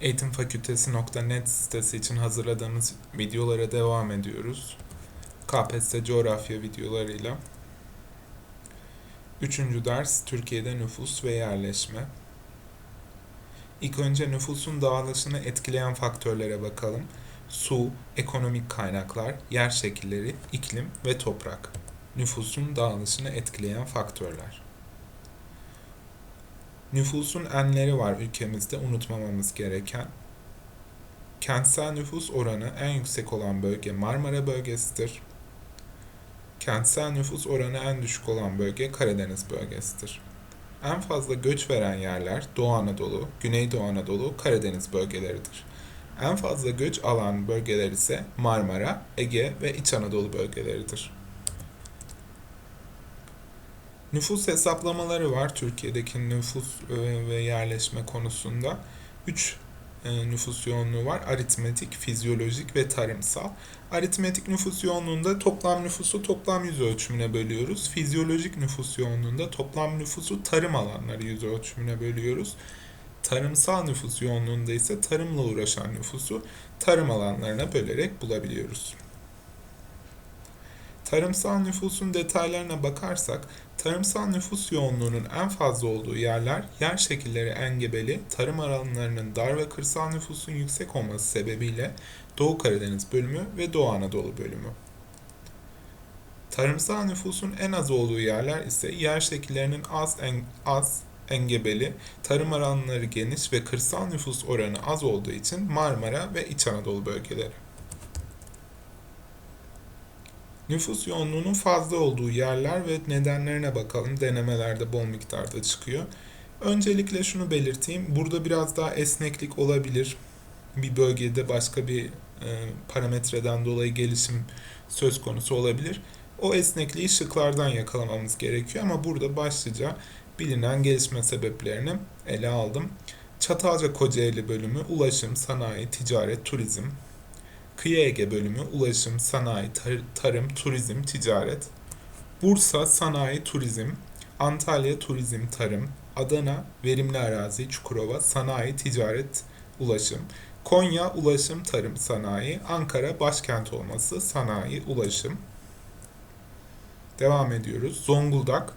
Eğitimfakültesi.net sitesi için hazırladığımız videolara devam ediyoruz. KPSS coğrafya videolarıyla. Üçüncü ders Türkiye'de nüfus ve yerleşme. İlk önce nüfusun dağılışını etkileyen faktörlere bakalım. Su, ekonomik kaynaklar, yer şekilleri, iklim ve toprak. Nüfusun dağılışını etkileyen faktörler. Nüfusun enleri var ülkemizde unutmamamız gereken. Kentsel nüfus oranı en yüksek olan bölge Marmara bölgesidir. Kentsel nüfus oranı en düşük olan bölge Karadeniz bölgesidir. En fazla göç veren yerler Doğu Anadolu, Güneydoğu Anadolu, Karadeniz bölgeleridir. En fazla göç alan bölgeler ise Marmara, Ege ve İç Anadolu bölgeleridir. Nüfus hesaplamaları var Türkiye'deki nüfus e, ve yerleşme konusunda. 3 nüfus yoğunluğu var. Aritmetik, fizyolojik ve tarımsal. Aritmetik nüfus yoğunluğunda toplam nüfusu toplam yüz ölçümüne bölüyoruz. Fizyolojik nüfus yoğunluğunda toplam nüfusu tarım alanları yüz ölçümüne bölüyoruz. Tarımsal nüfus yoğunluğunda ise tarımla uğraşan nüfusu tarım alanlarına bölerek bulabiliyoruz. Tarımsal nüfusun detaylarına bakarsak, tarımsal nüfus yoğunluğunun en fazla olduğu yerler, yer şekilleri engebeli, tarım alanlarının dar ve kırsal nüfusun yüksek olması sebebiyle Doğu Karadeniz bölümü ve Doğu Anadolu bölümü. Tarımsal nüfusun en az olduğu yerler ise yer şekillerinin az, en, az engebeli, tarım alanları geniş ve kırsal nüfus oranı az olduğu için Marmara ve İç Anadolu bölgeleri. Nüfus yoğunluğunun fazla olduğu yerler ve nedenlerine bakalım. Denemelerde bol miktarda çıkıyor. Öncelikle şunu belirteyim. Burada biraz daha esneklik olabilir. Bir bölgede başka bir e, parametreden dolayı gelişim söz konusu olabilir. O esnekliği şıklardan yakalamamız gerekiyor ama burada başlıca bilinen gelişme sebeplerini ele aldım. Çatalca Kocaeli bölümü ulaşım, sanayi, ticaret, turizm, Kıyı Ege bölümü ulaşım, sanayi, tar- tarım, turizm, ticaret. Bursa sanayi, turizm. Antalya turizm, tarım. Adana verimli arazi, Çukurova sanayi, ticaret, ulaşım. Konya ulaşım, tarım, sanayi. Ankara başkent olması, sanayi, ulaşım. Devam ediyoruz. Zonguldak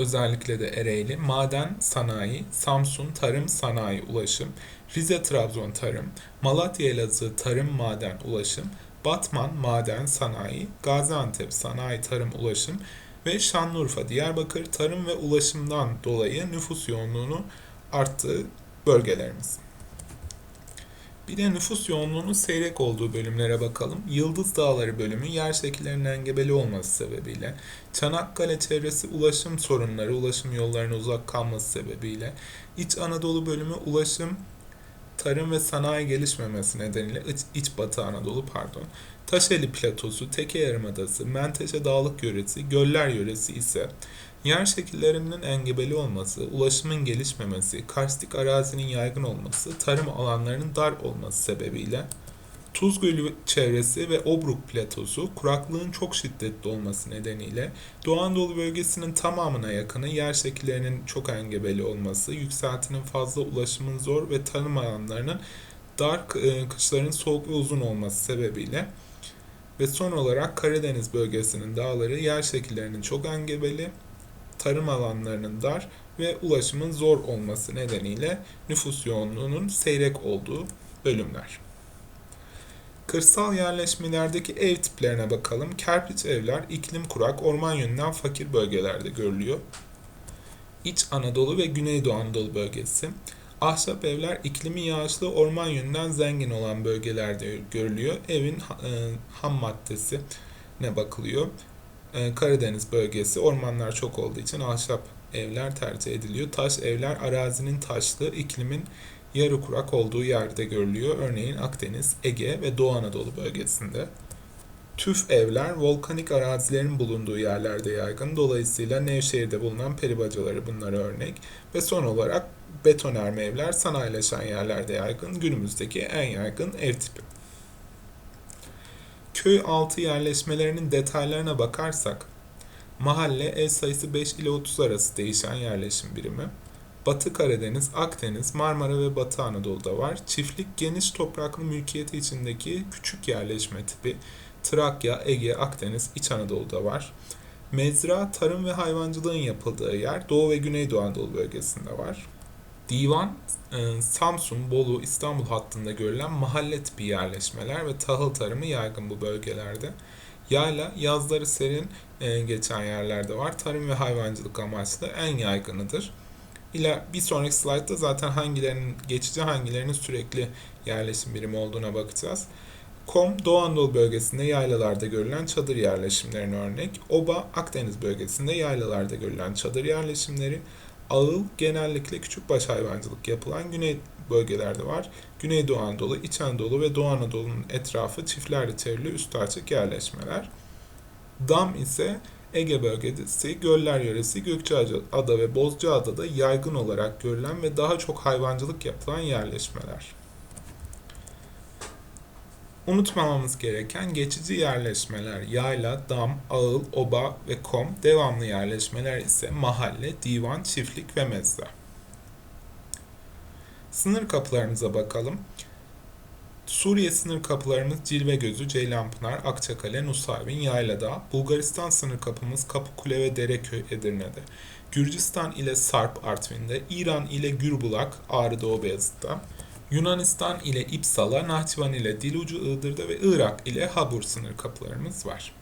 özellikle de Ereğli, maden, sanayi, Samsun, tarım, sanayi, ulaşım, Rize, Trabzon, tarım, Malatya, Elazığ, tarım, maden, ulaşım, Batman, maden, sanayi, Gaziantep, sanayi, tarım, ulaşım ve Şanlıurfa, Diyarbakır, tarım ve ulaşımdan dolayı nüfus yoğunluğunu arttığı bölgelerimiz. Bir de nüfus yoğunluğunun seyrek olduğu bölümlere bakalım. Yıldız Dağları bölümü yer şekillerinin engebeli olması sebebiyle, Çanakkale çevresi ulaşım sorunları, ulaşım yollarına uzak kalması sebebiyle, İç Anadolu bölümü ulaşım, tarım ve sanayi gelişmemesi nedeniyle İç, İç Batı Anadolu pardon, Taşeli Platosu, Teke Yarımadası, Menteşe Dağlık Yöresi, Göller Yöresi ise Yer şekillerinin engebeli olması, ulaşımın gelişmemesi, karstik arazinin yaygın olması, tarım alanlarının dar olması sebebiyle Tuz Gölü çevresi ve Obruk platosu kuraklığın çok şiddetli olması nedeniyle Doğu Anadolu bölgesinin tamamına yakını yer şekillerinin çok engebeli olması, yükseltinin fazla ulaşımın zor ve tarım alanlarının dar kışların soğuk ve uzun olması sebebiyle ve son olarak Karadeniz bölgesinin dağları yer şekillerinin çok engebeli, tarım alanlarının dar ve ulaşımın zor olması nedeniyle nüfus yoğunluğunun seyrek olduğu bölümler. Kırsal yerleşmelerdeki ev tiplerine bakalım. Kerpiç evler iklim kurak, orman yönünden fakir bölgelerde görülüyor. İç Anadolu ve Güneydoğu Anadolu bölgesi. Ahşap evler iklimi yağışlı, orman yönünden zengin olan bölgelerde görülüyor. Evin e, ham maddesi ne bakılıyor. Ee, Karadeniz bölgesi ormanlar çok olduğu için ahşap evler tercih ediliyor. Taş evler arazinin taşlı, iklimin yarı kurak olduğu yerde görülüyor. Örneğin Akdeniz, Ege ve Doğu Anadolu bölgesinde. Tüf evler volkanik arazilerin bulunduğu yerlerde yaygın. Dolayısıyla Nevşehir'de bulunan peribacaları bunlara örnek. Ve son olarak betonerme evler sanayileşen yerlerde yaygın. Günümüzdeki en yaygın ev tipi köy altı yerleşmelerinin detaylarına bakarsak, mahalle ev sayısı 5 ile 30 arası değişen yerleşim birimi. Batı Karadeniz, Akdeniz, Marmara ve Batı Anadolu'da var. Çiftlik geniş topraklı mülkiyeti içindeki küçük yerleşme tipi. Trakya, Ege, Akdeniz, İç Anadolu'da var. Mezra, tarım ve hayvancılığın yapıldığı yer Doğu ve Güneydoğu Anadolu bölgesinde var. Divan, e, Samsun, Bolu, İstanbul hattında görülen mahalle tipi yerleşmeler ve tahıl tarımı yaygın bu bölgelerde. Yayla, yazları serin e, geçen yerlerde var. Tarım ve hayvancılık amaçlı en yaygınıdır. İler, bir sonraki slaytta zaten hangilerinin geçici hangilerinin sürekli yerleşim birimi olduğuna bakacağız. Kom, Doğu Anadolu bölgesinde yaylalarda görülen çadır yerleşimlerine örnek. Oba, Akdeniz bölgesinde yaylalarda görülen çadır yerleşimleri. Ağıl, genellikle küçükbaş hayvancılık yapılan güney bölgelerde var. Güneydoğu Anadolu, İç Anadolu ve Doğu Anadolu'nun etrafı çiftlerle çevrili üstü açık yerleşmeler. Dam ise Ege bölgesi, Göller yöresi, Gökçeada ve Bozcaada'da yaygın olarak görülen ve daha çok hayvancılık yapılan yerleşmeler. Unutmamamız gereken geçici yerleşmeler yayla, dam, ağıl, oba ve kom, devamlı yerleşmeler ise mahalle, divan, çiftlik ve mezra. Sınır kapılarımıza bakalım. Suriye sınır kapılarımız Cilve Gözü, Ceylanpınar, Akçakale, Nusaybin, Yayladağ. Bulgaristan sınır kapımız Kapıkule ve Dereköy, Edirne'de. Gürcistan ile Sarp, Artvin'de. İran ile Gürbulak, Ağrı Doğu Beyazıt'ta. Yunanistan ile İpsala, Nahçıvan ile Dilucu, Iğdır'da ve Irak ile Habur sınır kapılarımız var.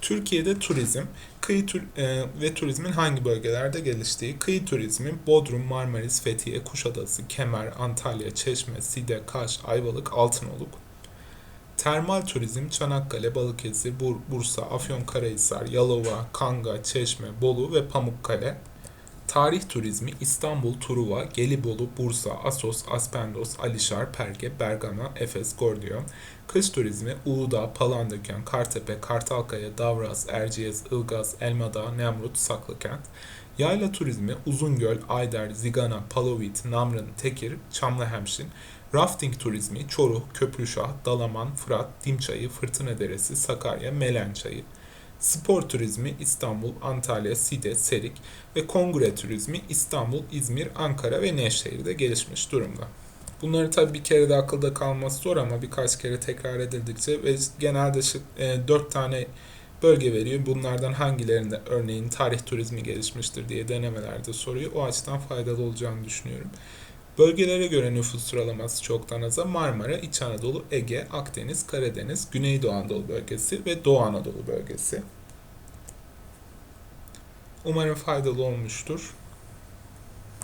Türkiye'de turizm, kıyı tur e, ve turizmin hangi bölgelerde geliştiği, kıyı turizmi Bodrum, Marmaris, Fethiye, Kuşadası, Kemer, Antalya, Çeşme, Side, Kaş, Ayvalık, Altınoluk. Termal turizm Çanakkale, Balıkesir, Bur Bursa, Afyonkarahisar, Yalova, Kanga, Çeşme, Bolu ve Pamukkale. Tarih turizmi İstanbul, Truva, Gelibolu, Bursa, Assos, Aspendos, Alişar, Perge, Bergama, Efes, Gordiyon. Kış turizmi Uludağ, Palandöken, Kartepe, Kartalkaya, Davras, Erciyes, Ilgaz, Elmadağ, Nemrut, Saklıkent. Yayla turizmi Uzungöl, Ayder, Zigana, Palovit, Namrın, Tekir, Çamlıhemşin. Rafting turizmi Çoruh, Köprüşah, Dalaman, Fırat, Dimçayı, Fırtına Deresi, Sakarya, Melençayı. Spor turizmi İstanbul, Antalya, Side, Serik ve kongre turizmi İstanbul, İzmir, Ankara ve Nevşehir'de gelişmiş durumda. Bunları tabii bir kere de akılda kalması zor ama birkaç kere tekrar edildikçe ve genelde e, 4 tane bölge veriyor. Bunlardan hangilerinde örneğin tarih turizmi gelişmiştir diye denemelerde soruyor. O açıdan faydalı olacağını düşünüyorum. Bölgelere göre nüfus sıralaması çoktan aza Marmara, İç Anadolu, Ege, Akdeniz, Karadeniz, Güneydoğu Anadolu bölgesi ve Doğu Anadolu bölgesi. Umarım faydalı olmuştur.